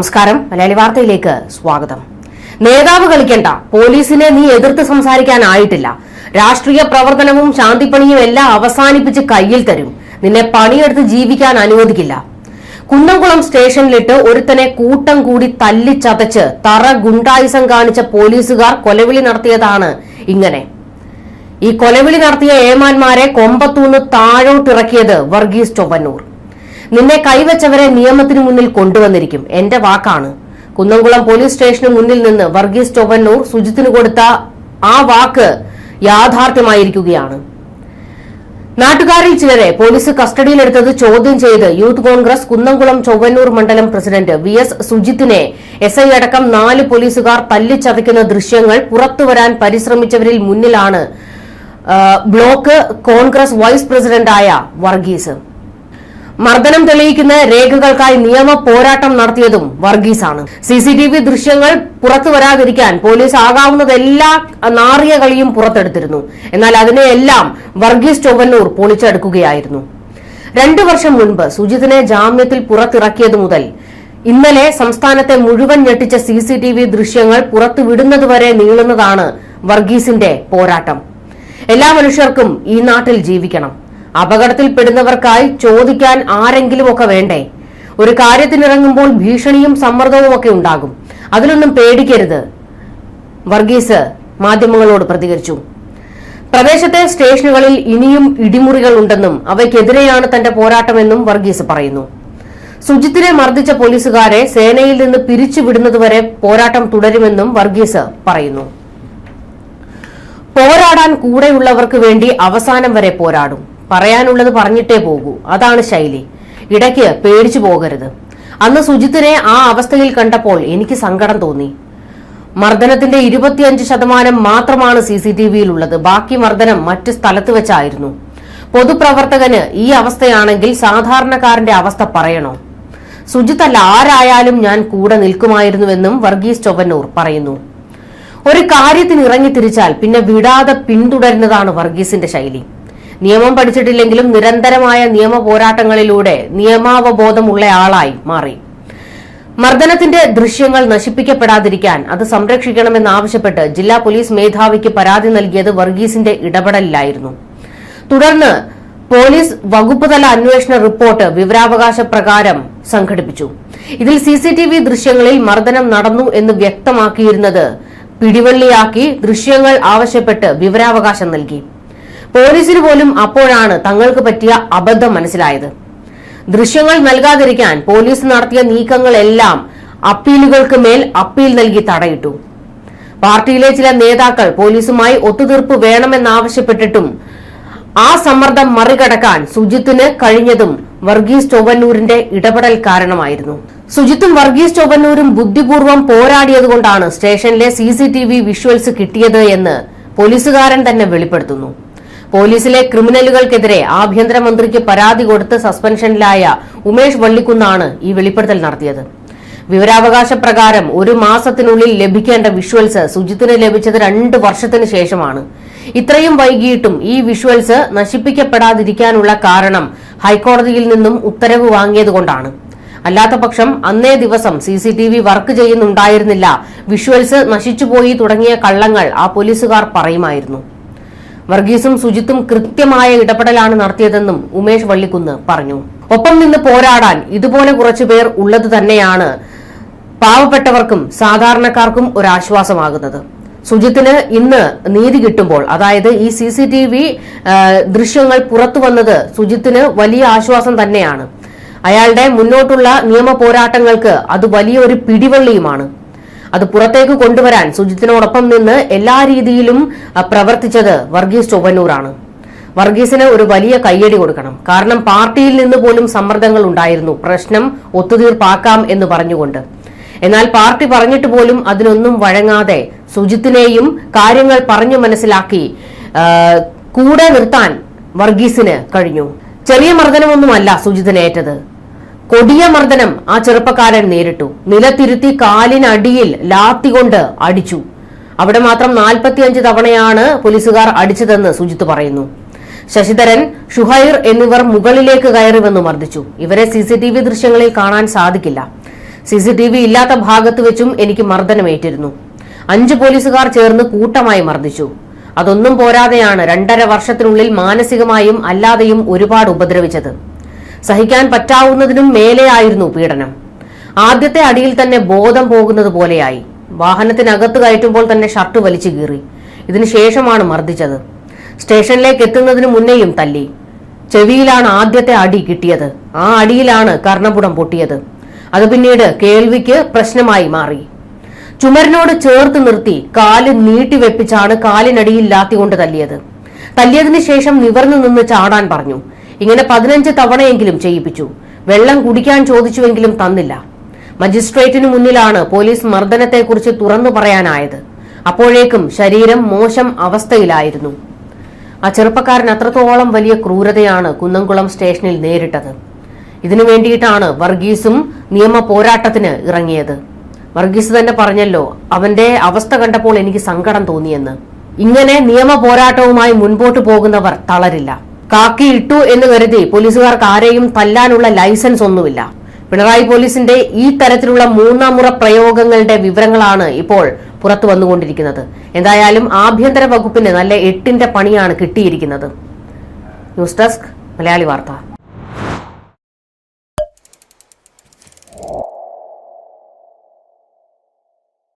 നമസ്കാരം. മലയാളി വാർത്തയിലേക്ക് സ്വാഗതം. നേതാവ് കളിക്കണ്ട. പോലീസിനെ നീ എതിർത്ത് സംസാരിക്കാനായിട്ടില്ല. രാഷ്ട്രീയ പ്രവർത്തനവും ശാന്തിപ്പണിയും എല്ലാം അവസാനിപ്പിച്ച് കയ്യിൽ തരും. നിന്നെ പണിയെടുത്ത് ജീവിക്കാൻ അനുവദിക്കില്ല. കുന്നംകുളം സ്റ്റേഷനിലിട്ട് ഒരുത്തനെ കൂട്ടം കൂടി തല്ലിച്ചതച്ച് തറ ഗുണ്ടായുസം കാണിച്ച പോലീസുകാർ കൊലവിളി നടത്തിയതാണ് ഇങ്ങനെ. ഈ കൊലവിളി നടത്തിയ ഏമാന്മാരെ കൊമ്പത്തൂന്ന് താഴോട്ടിറക്കിയത് വർഗീസ് ചൊവ്വന്നൂർ. നിന്നെ കൈവച്ചവരെ നിയമത്തിന് മുന്നിൽ കൊണ്ടുവന്നിരിക്കും. എന്റെ വാക്കാണ്. കുന്നംകുളം പോലീസ് സ്റ്റേഷന് മുന്നിൽ നിന്ന് വർഗീസ് ചൊവ്വന്നൂർ സുജിത്തിന് കൊടുത്ത ആ വാക്ക് യാഥാർത്ഥ്യമായിരിക്കുകയാണ്. നാട്ടുകാരിൽ ചിലരെ പോലീസ് കസ്റ്റഡിയിലെടുത്തത് ചോദ്യം ചെയ്ത് യൂത്ത് കോൺഗ്രസ് കുന്നംകുളം ചൊവ്വന്നൂർ മണ്ഡലം പ്രസിഡന്റ് വി എസ് സുജിത്തിനെ എസ് ഐ അടക്കം നാല് പോലീസുകാർ തല്ലിച്ചതയ്ക്കുന്ന ദൃശ്യങ്ങൾ പുറത്തുവരാൻ പരിശ്രമിച്ചവരിൽ മുന്നിലാണ് ബ്ലോക്ക് കോൺഗ്രസ് വൈസ് പ്രസിഡന്റായ വർഗീസ്. മർദ്ദനം തെളിയിക്കുന്ന രേഖകൾക്കായി നിയമ പോരാട്ടം നടത്തിയതും വർഗീസാണ്. സി സി ടി വി ദൃശ്യങ്ങൾ പുറത്തു വരാതിരിക്കാൻ പോലീസ് ആകാവുന്നതെല്ലാ നാറിയ കളിയും പുറത്തെടുത്തിരുന്നു. എന്നാൽ അതിനെയെല്ലാം വർഗീസ് ചൊവ്വന്നൂർ പൊളിച്ചെടുക്കുകയായിരുന്നു. രണ്ടു വർഷം മുൻപ് സുജിത്തിനെ ജാമ്യത്തിൽ പുറത്തിറക്കിയതു മുതൽ ഇന്നലെ സംസ്ഥാനത്തെ മുഴുവൻ ഞെട്ടിച്ച സിസിടിവി ദൃശ്യങ്ങൾ പുറത്തുവിടുന്നതുവരെ നീളുന്നതാണ് വർഗീസിന്റെ പോരാട്ടം. എല്ലാ മനുഷ്യർക്കും ഈ നാട്ടിൽ ജീവിക്കണം. അപകടത്തിൽപ്പെടുന്നവർക്കായി ചോദിക്കാൻ ആരെങ്കിലും ആരെങ്കിലുമൊക്കെ വേണ്ടേ? ഒരു കാര്യത്തിനിറങ്ങുമ്പോൾ ഭീഷണിയും സമ്മർദ്ദവും ഒക്കെ ഉണ്ടാകും. അതിലൊന്നും പേടിക്കരുത്. വർഗീസ് മാധ്യമങ്ങളോട് പ്രതികരിച്ചു. പ്രദേശത്തെ സ്റ്റേഷനുകളിൽ ഇനിയും ഇടിമുറികൾ ഉണ്ടെന്നും അവയ്ക്കെതിരെയാണ് തന്റെ പോരാട്ടമെന്നും വർഗീസ് പറയുന്നു. സുജിത്തിനെ മർദ്ദിച്ച പോലീസുകാരെ സേനയിൽ നിന്ന് പിരിച്ചുവിടുന്നതുവരെ പോരാട്ടം തുടരുമെന്നും വർഗീസ് പറയുന്നു. പോരാടാൻ കൂടെയുള്ളവർക്ക് വേണ്ടി അവസാനം വരെ പോരാടും. പറയാനുള്ളത് പറഞ്ഞിട്ടേ പോകൂ. അതാണ് ശൈലി. ഇടയ്ക്ക് പേടിച്ചു പോകരുത്. അന്ന് സുജിത്തിനെ ആ അവസ്ഥയിൽ കണ്ടപ്പോൾ എനിക്ക് സങ്കടം തോന്നി. മർദ്ദനത്തിന്റെ ഇരുപത്തിയഞ്ച് ശതമാനം മാത്രമാണ് സി സി ടി വിയിലുള്ളത്. ബാക്കി മർദ്ദനം മറ്റു സ്ഥലത്ത് വെച്ചായിരുന്നു. പൊതുപ്രവർത്തകന് ഈ അവസ്ഥയാണെങ്കിൽ സാധാരണക്കാരന്റെ അവസ്ഥ പറയണോ? സുജിത്തല്ല ആരായാലും ഞാൻ കൂടെ നിൽക്കുമായിരുന്നുവെന്നും വർഗീസ് ചൊവ്വന്നൂർ പറയുന്നു. ഒരു കാര്യത്തിന് ഇറങ്ങി തിരിച്ചാൽ പിന്നെ വിടാതെ പിന്തുടരുന്നതാണ് വർഗീസിന്റെ ശൈലി. നിയമം പഠിച്ചിട്ടില്ലെങ്കിലും നിരന്തരമായ നിയമ പോരാട്ടങ്ങളിലൂടെ നിയമാവബോധമുള്ള ആളായി മാറി. മർദ്ദനത്തിന്റെ ദൃശ്യങ്ങൾ നശിപ്പിക്കപ്പെടാതിരിക്കാൻ അത് സംരക്ഷിക്കണമെന്നാവശ്യപ്പെട്ട് ജില്ലാ പോലീസ് മേധാവിക്ക് പരാതി നൽകിയത് വർഗീസിന്റെ ഇടപെടലിലായിരുന്നു. തുടർന്ന് പോലീസ് വകുപ്പുതല അന്വേഷണ റിപ്പോർട്ട് വിവരാവകാശ പ്രകാരം സംഘടിപ്പിച്ചു. ഇതിൽ സി സി ടി വി ദൃശ്യങ്ങളിൽ മർദ്ദനം നടന്നു എന്ന് വ്യക്തമാക്കിയിരുന്നത് പിടിവള്ളിയാക്കി ദൃശ്യങ്ങൾ ആവശ്യപ്പെട്ട് വിവരാവകാശം നൽകി. പോലീസിന് പോലും അപ്പോഴാണ് തങ്ങൾക്ക് പറ്റിയ അബദ്ധം മനസ്സിലായത്. ദൃശ്യങ്ങൾ നൽകാതിരിക്കാൻ പോലീസ് നടത്തിയ നീക്കങ്ങളെല്ലാം അപ്പീലുകൾക്ക് മേൽ അപ്പീൽ നൽകി തടയിട്ടു. പാർട്ടിയിലെ ചില നേതാക്കൾ പോലീസുമായി ഒത്തുതീർപ്പ് വേണമെന്നാവശ്യപ്പെട്ടിട്ടും ആ സമ്മർദ്ദം മറികടക്കാൻ സുജിത്തിന് കഴിഞ്ഞതും വർഗീസ് ചൊവ്വന്നൂരിന്റെ ഇടപെടൽ കാരണമായിരുന്നു. സുജിത്തും വർഗീസ് ചൊവ്വന്നൂരും ബുദ്ധിപൂർവം പോരാടിയതുകൊണ്ടാണ് സ്റ്റേഷനിലെ C C T V visuals കിട്ടിയത് എന്ന് പോലീസുകാരൻ തന്നെ വെളിപ്പെടുത്തുന്നു. പോലീസിലെ ക്രിമിനലുകൾക്കെതിരെ ആഭ്യന്തരമന്ത്രിക്ക് പരാതി കൊടുത്ത് സസ്പെൻഷനിലായ ഉമേഷ് വള്ളിക്കുന്നാണ് ഈ വെളിപ്പെടുത്തൽ നടത്തിയത്. വിവരാവകാശ പ്രകാരം ഒരു മാസത്തിനുള്ളിൽ ലഭിക്കേണ്ട വിഷ്വൽസ് സുജിത്തിന് ലഭിച്ചത് രണ്ട് വർഷത്തിന് ശേഷമാണ്. ഇത്രയും വൈകിയിട്ടും ഈ വിഷ്വൽസ് നശിപ്പിക്കപ്പെടാതിരിക്കാനുള്ള കാരണം ഹൈക്കോടതിയിൽ നിന്നും ഉത്തരവ് വാങ്ങിയതുകൊണ്ടാണ് അല്ലാത്തപക്ഷം അന്നേ ദിവസം C C T V work ചെയ്യുന്നുണ്ടായിരുന്നില്ല. Visuals നശിച്ചുപോയി തുടങ്ങിയ കള്ളങ്ങൾ ആ പോലീസുകാർ പറയുമായിരുന്നു. വർഗീസും സുജിത്തും കൃത്യമായ ഇടപെടലാണ് നടത്തിയതെന്നും ഉമേഷ് വള്ളിക്കുന്ന് പറഞ്ഞു. ഒപ്പം നിന്ന് പോരാടാൻ ഇതുപോലെ കുറച്ചുപേർ ഉള്ളത് തന്നെയാണ് പാവപ്പെട്ടവർക്കും സാധാരണക്കാർക്കും ഒരാശ്വാസമാകുന്നത്. സുജിത്തിന് ഇന്ന് നീതി കിട്ടുമ്പോൾ അതായത് ഈ സി സി ടി വി ദൃശ്യങ്ങൾ പുറത്തു വന്നത് സുജിത്തിന് വലിയ ആശ്വാസം തന്നെയാണ്. അയാളുടെ മുന്നോട്ടുള്ള നിയമ പോരാട്ടങ്ങൾക്ക് അത് വലിയൊരു പിടിവള്ളിയുമാണ്. അത് പുറത്തേക്ക് കൊണ്ടുവരാൻ സുജിത്തിനോടൊപ്പം നിന്ന് എല്ലാ രീതിയിലും പ്രവർത്തിച്ചത് വർഗീസ് ചൊവ്വന്നൂറാണ് വർഗീസിന് ഒരു വലിയ കയ്യടി കൊടുക്കണം. കാരണം പാർട്ടിയിൽ നിന്ന് പോലും സമ്മർദ്ദങ്ങൾ ഉണ്ടായിരുന്നു. പ്രശ്നം ഒത്തുതീർപ്പാക്കാം എന്ന് പറഞ്ഞുകൊണ്ട്. എന്നാൽ പാർട്ടി പറഞ്ഞിട്ട് പോലും അതിനൊന്നും വഴങ്ങാതെ സുജിത്തിനെയും കാര്യങ്ങൾ പറഞ്ഞു മനസ്സിലാക്കി കൂടെ നിർത്താൻ വർഗീസിന് കഴിഞ്ഞു. ചെറിയ മർദ്ദനമൊന്നുമല്ല സുജിത്തിനേറ്റത് കൊടിയ മർദ്ദനം ആ ചെറുപ്പക്കാരൻ നേരിട്ടു. നിലത്തിരുത്തി കാലിനടിയിൽ ലാത്തി കൊണ്ട് അടിച്ചു. അവിടെ മാത്രം നാൽപ്പത്തിയഞ്ച് തവണയാണ് പോലീസുകാർ അടിച്ചതെന്ന് സുജിത്ത് പറയുന്നു. ശശിധരൻ ഷുഹൈർ എന്നിവർ മുകളിലേക്ക് കയറി വന്ന് മർദ്ദിച്ചു. ഇവരെ സി സി ടി വി ദൃശ്യങ്ങളിൽ കാണാൻ സാധിക്കില്ല. സി സി ടി വി ഇല്ലാത്ത ഭാഗത്ത് വെച്ചും എനിക്ക് മർദ്ദനമേറ്റിരുന്നു. അഞ്ച് പോലീസുകാർ ചേർന്ന് കൂട്ടമായി മർദ്ദിച്ചു. അതൊന്നും പോരാതെയാണ് രണ്ടര വർഷത്തിനുള്ളിൽ മാനസികമായും അല്ലാതെയും ഒരുപാട് ഉപദ്രവിച്ചത്. സഹിക്കാൻ പറ്റാവുന്നതിനും മേലെയായിരുന്നു പീഡനം. ആദ്യത്തെ അടിയിൽ തന്നെ ബോധം പോകുന്നത് പോലെയായി. വാഹനത്തിനകത്ത് കയറ്റുമ്പോൾ തന്നെ ഷർട്ട് വലിച്ചു കീറി. ഇതിനുശേഷമാണ് മർദ്ദിച്ചത്. സ്റ്റേഷനിലേക്ക് എത്തുന്നതിന് മുന്നേയും തല്ലി. ചെവിയിലാണ് ആദ്യത്തെ അടി കിട്ടിയത്. ആ അടിയിലാണ് കർണപുടം പൊട്ടിയത്. അത് പിന്നീട് കേൾവിക്ക് പ്രശ്നമായി മാറി. ചുമരിനോട് ചേർത്ത് നിർത്തി കാൽ നീട്ടിവെപ്പിച്ചാണ് കാലിനടിയിൽ കൊണ്ട് തല്ലിയത്. തല്ലിയതിനു ശേഷം നിവർന്നു നിന്ന് ചാടാൻ പറഞ്ഞു. ഇങ്ങനെ പതിനഞ്ച് തവണയെങ്കിലും ചെയ്യിപ്പിച്ചു. വെള്ളം കുടിക്കാൻ ചോദിച്ചുവെങ്കിലും തന്നില്ല. മജിസ്ട്രേറ്റിനു മുന്നിലാണ് പോലീസ് മർദ്ദനത്തെക്കുറിച്ച് തുറന്നു പറയാനായത്. അപ്പോഴേക്കും ശരീരം മോശം അവസ്ഥയിലായിരുന്നു. ആ ചെറുപ്പക്കാരൻ അത്രത്തോളം വലിയ ക്രൂരതയാണ് കുന്നംകുളം സ്റ്റേഷനിൽ നേരിട്ടത്. ഇതിനു വേണ്ടിയിട്ടാണ് വർഗീസും നിയമ പോരാട്ടത്തിന് ഇറങ്ങിയത്. വർഗീസ് തന്നെ പറഞ്ഞല്ലോ അവന്റെ അവസ്ഥ കണ്ടപ്പോൾ എനിക്ക് സങ്കടം തോന്നിയെന്ന്. ഇങ്ങനെ നിയമ പോരാട്ടവുമായി മുൻപോട്ട് പോകുന്നവർ തളരില്ല. കാക്കി ഇട്ടു എന്ന് കരുതി പോലീസുകാർക്ക് ആരെയും തല്ലാനുള്ള ലൈസൻസ് ഒന്നുമില്ല. പിണറായി പോലീസിന്റെ ഈ തരത്തിലുള്ള മൂന്നാം മുറ പ്രയോഗങ്ങളുടെ വിവരങ്ങളാണ് ഇപ്പോൾ പുറത്തു വന്നുകൊണ്ടിരിക്കുന്നത്. എന്തായാലും ആഭ്യന്തര വകുപ്പിന് നല്ല എട്ടിന്റെ പണിയാണ് കിട്ടിയിരിക്കുന്നത്. ന്യൂസ് ഡെസ്ക് മലയാളി വാർത്ത.